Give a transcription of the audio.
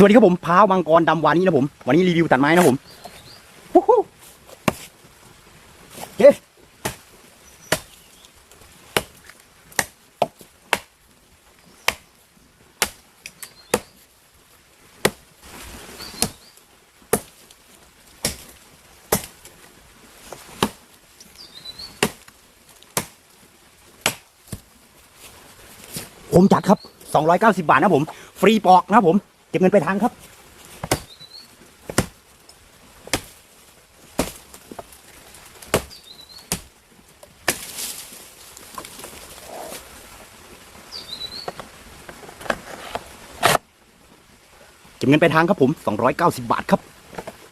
สวัสดีครับผมพราวมังกรดำวานี้นะผม วันนี้รีวิวตัดไม้นะผมวู้ฮู้โอเผมจัดครับ 290 บาทนะผม ฟรีปอกนะผม เก็บเงินไปทางครับ เก็บเงินไปทางครับผม 290 บาทครับ